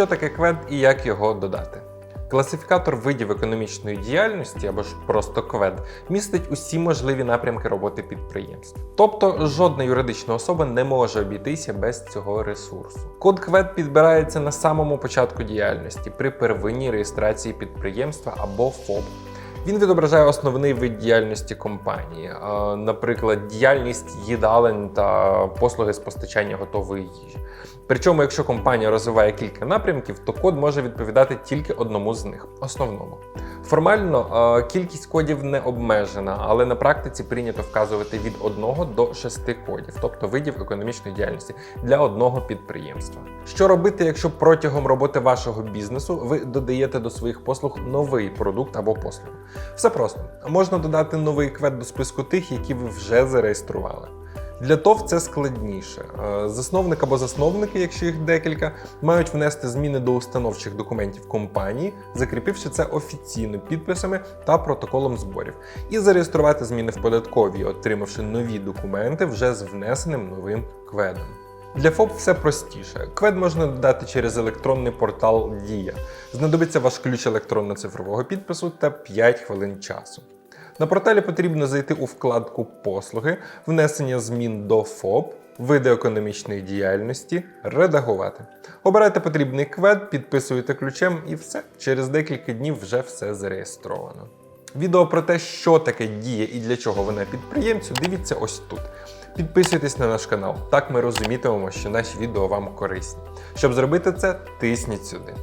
Що таке квент і як його додати? Класифікатор видів економічної діяльності або ж просто квед містить усі можливі напрямки роботи підприємств. Тобто жодна юридична особа не може обійтися без цього ресурсу. Код квед підбирається на самому початку діяльності при первинній реєстрації підприємства або ФОП. Він відображає основний вид діяльності компанії, е, наприклад, діяльність їдалень та послуги з постачання готової їжі. Причому, якщо компанія розвиває кілька напрямків, то код може відповідати тільки одному з них основному. Формально кількість кодів не обмежена, але на практиці прийнято вказувати від 1 до 6 кодів, тобто видів економічної діяльності для одного підприємства. Що робити, якщо протягом роботи вашого бізнесу ви додаєте до своїх послуг новий продукт або послугу? Все просто можна додати новий квет до списку тих, які ви вже зареєстрували. Для ТОВ це складніше. Е, Засновник або засновники, якщо їх декілька, мають внести зміни до установчих документів компанії, закріпивши це офіційно підписами та протоколом зборів, і зареєструвати зміни в податковій, отримавши нові документи вже з внесеним новим кведом. Для ФОП все простіше. Квед можна додати через електронний портал Дія. Знадобиться ваш ключ електронно-цифрового підпису та 5 хвилин часу. На порталі потрібно зайти у вкладку Послуги, внесення змін до ФОП, види економічної діяльності, редагувати. Обирайте потрібний квед, підписуєте ключем і все. Через декілька днів вже все зареєстровано. Відео про те, що таке дія і для чого вона підприємцю, дивіться ось тут. Підписуйтесь на наш канал, так ми розумітимемо, що наші відео вам корисні. Щоб зробити це, тисніть сюди.